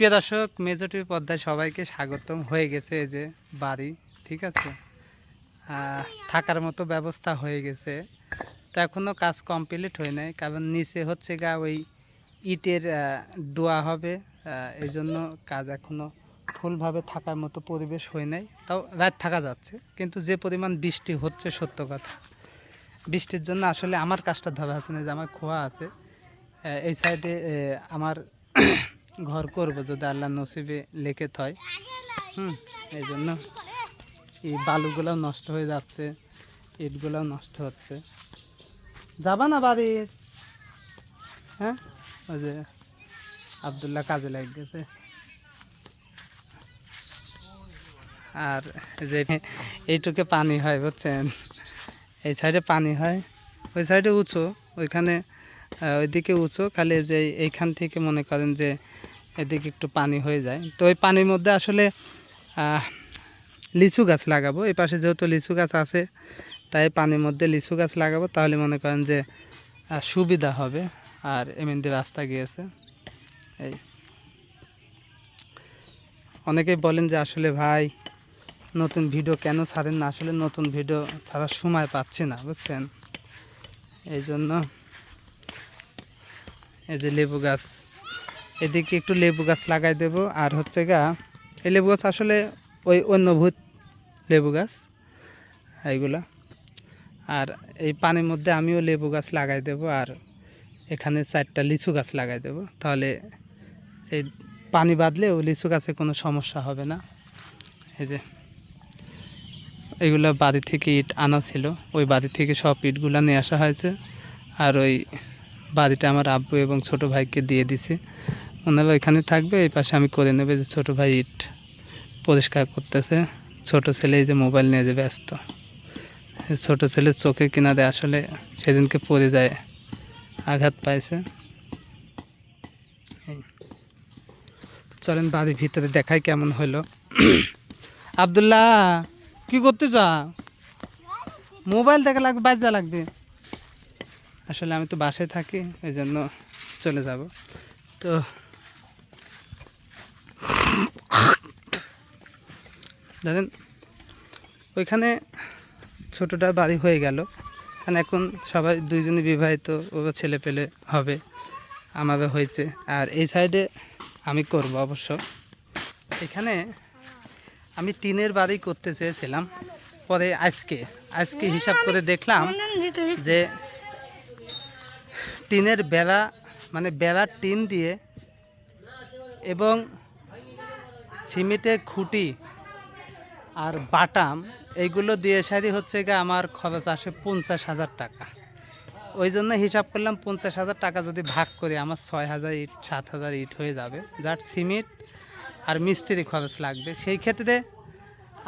প্রিয় দর্শক, মেজর পদ্মায় সবাইকে স্বাগতম। হয়ে গেছে এই যে বাড়ি, ঠিক আছে? থাকার মতো ব্যবস্থা হয়ে গেছে। তো এখনও কাজ কমপ্লিট হয় নাই, কারণ নিচে হচ্ছে গা ওই ইটের ডোয়া হবে। এই জন্য কাজ এখনও ফুলভাবে থাকার মতো পরিবেশ হয় নাই। তাও রাত থাকা যাচ্ছে, কিন্তু যে পরিমাণ বৃষ্টি হচ্ছে সত্য কথা। বৃষ্টির জন্য আসলে আমার কাজটা ধরা আছে না যে আমার খোয়া আছে। এই সাইডে আমার ঘর করব যদি আল্লাহ নসিবে লেখে থয়। হুম, এই জন্য এই বালুগুলো নষ্ট হয়ে যাচ্ছে, ইটগুলোও নষ্ট হচ্ছে। যাবা না বাড়ি? হ্যাঁ? ওই যে আবদুল্লাহ কাজে লেগে গেছে। আর যে এইটুকে পানি হয়, বুঝছেন? এই সাইডে পানি হয়, ওই সাইডে উঁচু, ওইখানে ওইদিকে উঁচু, খালি যে এইখান থেকে মনে করেন যে এদিকে একটু পানি হয়ে যায়। তো ওই পানির মধ্যে আসলে লিচু গাছ লাগাবো। এই পাশে যেহেতু লিচু গাছ আছে, তাই পানির মধ্যে লিচু গাছ লাগাবো। তাহলে মনে করেন যে সুবিধা হবে। আর এমনি রাস্তা গিয়েছে। এই। অনেকেই বলেন যে, আসলে ভাই, নতুন ভিডিও কেন ছাড়েন না? আসলে নতুন ভিডিও ছাড়ার সময় পাচ্ছি না, বুঝছেন? এই জন্য এই যে লেবু গাছ এদিকে একটু লেবু গাছ লাগাই দেব। আর হচ্ছে গা, এই লেবু গাছ আসলে ওই অন্যভূত লেবু গাছ, এইগুলা। আর এই পানির মধ্যে আমিও লেবু গাছ লাগাই দেব আর এখানে চারটা লিচু গাছ লাগাই দেব। তাহলে এই পানি বাঁধলে বাঁধলেও লিচু গাছে কোনো সমস্যা হবে না। এই যে এগুলো বাড়ি থেকে ইট আনা ছিল, ওই বাড়ি থেকে সব ইটগুলো নিয়ে আসা হয়েছে। আর ওই বাড়িটা আমার আব্বু এবং ছোট ভাইকে দিয়ে দিছে। ওনারা ওইখানে থাকবে, এই পাশে আমি করে নেবে যে ছোটো ভাই ইট পরিষ্কার করতেছে। ছোট ছেলে এই যে মোবাইল নিয়ে যে ব্যস্ত। ছোট ছেলের চোখে কিনারে আসলে সেদিনকে পড়ে যায়, আঘাত পাইছে। চলেন বাড়ির ভিতরে দেখাই কেমন হলো। আবদুল্লাহ, কি করতে চা মোবাইল দেখা লাগবে বাজা লাগবে। আসলে আমি তো বাসায় থাকি ওই জন্য চলে যাব। তো জানেন ওইখানে ছোটোটা বাড়ি হয়ে গেল। কারণ এখন সবাই দুইজনে বিবাহিত ও ছেলে পেলে হবে, আমারও হয়েছে। আর এই সাইডে আমি করব অবশ্য। এখানে আমি টিনের বাড়ি করতে চেয়েছিলাম। পরে আজকে আজকে হিসাব করে দেখলাম যে টিনের বেড়া মানে বেড়ার টিন দিয়ে এবং সিমেন্টের খুঁটি আর বাটাম এইগুলো দিয়ে সারি হচ্ছে গিয়ে আমার খরচ আসে পঞ্চাশ হাজার টাকা। ওই জন্য হিসাব করলাম পঞ্চাশ হাজার টাকা যদি ভাগ করি, আমার ছয় হাজার ইট, সাত হাজার ইট হয়ে যাবে। যার সিমেন্ট আর মিস্ত্রি খরচ লাগবে। সেই ক্ষেত্রে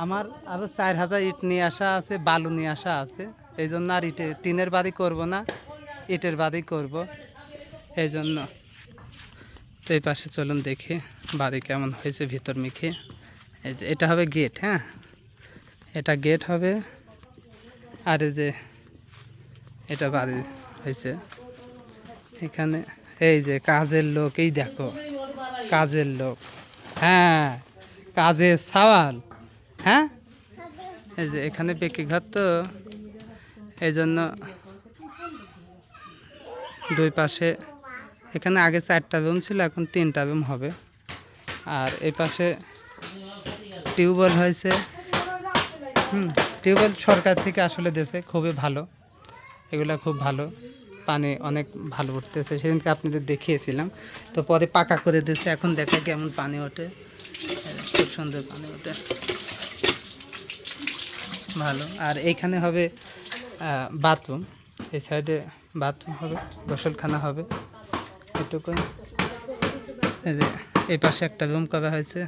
আমার আরও চার হাজার ইট নিয়ে আসা আছে, বালু নিয়ে আসা আছে। এই জন্য আর ইটে, টিনের বাড়ি করব না, ইটের বাড়ি করব। এই জন্য তো এই পাশে চলুন দেখি, বাড়ি কেমন হয়েছে ভিতর মিখে। এই যে, এটা হবে গেট হ্যাঁ? এটা গেট হবে, আর যে এটা বাড়ি হয়েছে। এখানে এই যে কাজের লোক, এই দেখো, কাজের লোক। হ্যাঁ কাজের সওয়াল হ্যাঁ? এই যে এখানে বেকি ঘর তো, এই জন্য দুই পাশে, এখানে আগে চারটা রুম ছিল, এখন তিনটা রুম হবে। আর এই পাশে টিউবওয়েল হয়েছে। হুম, টিউবওয়েল সরকার থেকে আসলে দেশে খুবই ভালো। এগুলো খুব ভালো, পানি অনেক ভালো উঠতেছে। সেদিনকে আপনাদের দেখিয়েছিলাম। তো পরে পাকা করে দিয়েছে, এখন দেখা কেমন পানি ওঠে। খুব সুন্দর পানি ওঠে। ভালো। আর এইখানে হবে বাথরুম। এই সাইডে বাথরুম হবে, গোসলখানা হবে। এটুকুই। এই এই পাশে একটা রুম করা হয়েছে।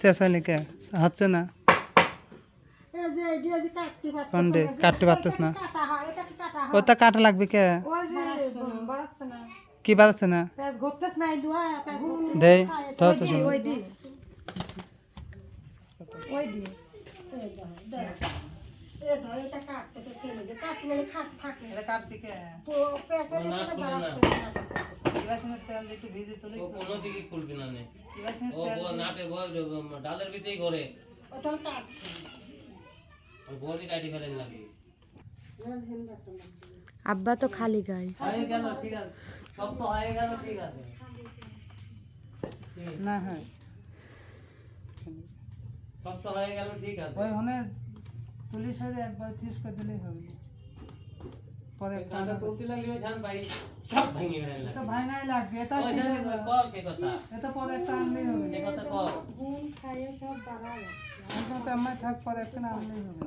চেঁচালি কে হচ্ছে না। কোনটে কাটতে পারতেছ না ওটা কাটা লাগবে কে কি বাড়ছে না দেই তো তো শোনো। এ ধর এটা কাটতে তো ছেলে যে কাটলে খাট থাকে এটা কাটবি কে তো পেঁচা ও না, পেঁচা খুলে বাড়াচ্ছে না। কিবাসনের তেল দিয়ে একটু ভিজে তুলে ও কোনো দিকে খুলবে না নে কিবাসনের ও তেল বউ দিয়ে- নাটে বউ ডালের ভিতরেই ঘরে তখন কাট ফেলেন নাকি? আব্বা তো খালি গায়ে। হয়ে গেল ঠিক আছে। সব তো হয়ে গেল ঠিক আছে। না হ্যাঁ। সব তো হয়ে গেল ঠিক আছে। ওই হনে পুলিশ হয়ে একবার ফিস করে দিলেই হবে পরে কাঁটা তুলতে লাগলে ছান ভাই সব ভেঙে ফেলেন এটা ভাই নাই লাগবে এটা ওই কি না, কর সে কথা। এটা পরে একটা আনলেই হবে। সে কথা কর। গুণ খাইয়ে সব বাড়ায় এখন তো আমার থাক পরে একটা আনলেই হবে।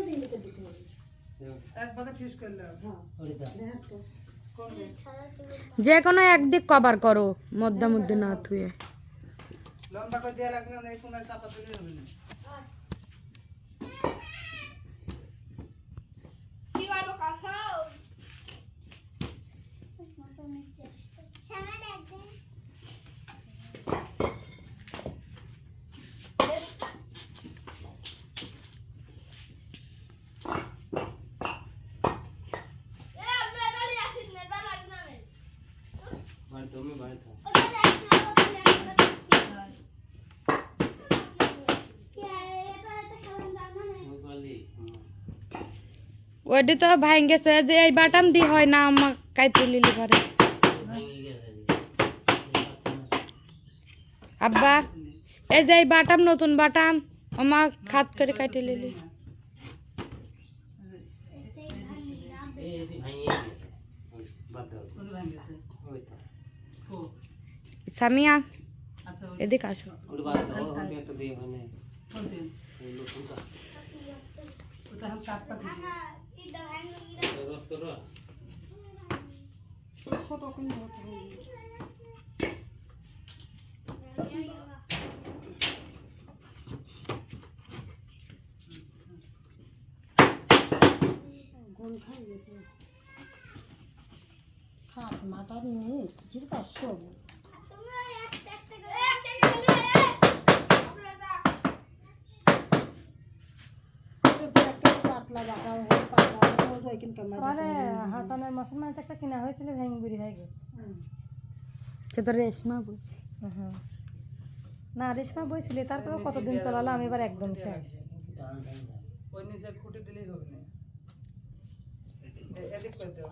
যে কোনো একদিক কভার করো মধ্যা মধ্যে না থুয়ে। লম্বা করে দেওয়া লাগবে না এই কোনায় চাপা দিলেই হবে না বাড়ি তুমি বাড়ি থাক ওই পারলি হুম। ওইটি তো ভাই গেছে যে এই বাটাম দি হয় না আমার কাইতে লিলি পারে আব্বা, এই যে এই বাটাম, নতুন বাটাম আমার খাত করে কাইতে লিলি। ভেঙে সামিয়া, এদিক আসো। দিয়ে রস তো রস ছোট গেছে খাট মাথা নিয়ে কিছুর পাঁচশো পাতলা হয় ওই কিন্তু আরে হাসানের মুসলমান একটা কিনা হয়েছিল ভেঙ্গুরি হয়ে গেছে সে তো রেশমা বলছি না রেশমা বইছিল তারপরে কতদিন চালালো আমি এবার একদম শেষ ওই নিচে খুঁটে দিলেই হবে না? এদিক করে দেও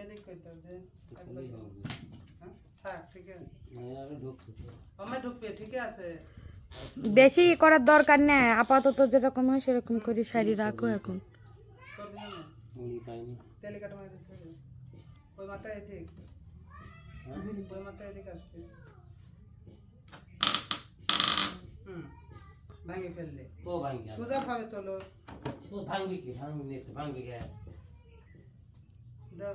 এদিক। হ্যাঁ? ঠিক আছে। না, আরও ঢুকছে তো। আমার ঢুকবে ঠিক আছে। বেশি করার দরকার নেই আপাতত যেরকম হয় সেরকম করে শাড়ি রাখো এখন। হ্যাঁ? সোজা ভাবে তোলো। ও ভাঙবি কি? ভাঙবি নে ভাঙবি গে দাও।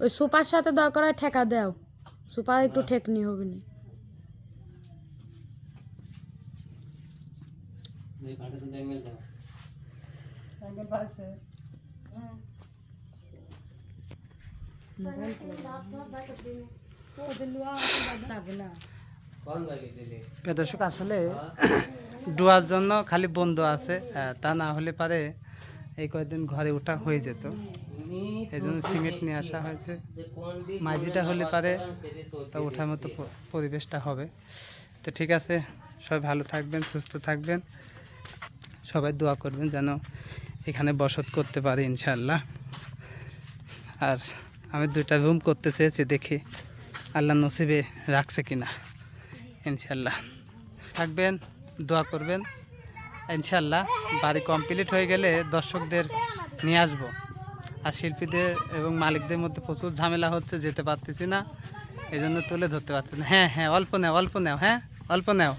ওই সুপার সাথে দরকার হয় ঠেকা দাও। সুপার একটু ঠেকনি হবে না। দিলে? প্রিয় দর্শক আসলে ডুয়ার জন্য খালি বন্ধ আছে তা না হলে পারে এই কয়েকদিন ঘরে ওঠা হয়ে যেত। এই জন্য সিমেন্ট নিয়ে আসা হয়েছে। মাঝিটা হলে পারে, তা ওঠার মতো পরিবেশটা হবে। তো ঠিক আছে, সবাই ভালো থাকবেন, সুস্থ থাকবেন। সবাই দোয়া করবেন যেন এখানে বসত করতে পারি ইনশাল্লাহ আর আমি দুইটা রুম করতে চেয়েছি, দেখি আল্লাহ নসিবে রাখছে কিনা ইনশাল্লাহ থাকবেন, দোয়া করবেন। ইনশাল্লাহ বাড়ি কমপ্লিট হয়ে গেলে দর্শকদের নিয়ে আসব। আর শিল্পীদের এবং মালিকদের মধ্যে প্রচুর ঝামেলা হচ্ছে, যেতে পারতেছি না। এই জন্য তুলে ধরতে পারছি না। হ্যাঁ হ্যাঁ অল্প নেও অল্প নেও হ্যাঁ অল্প নেও।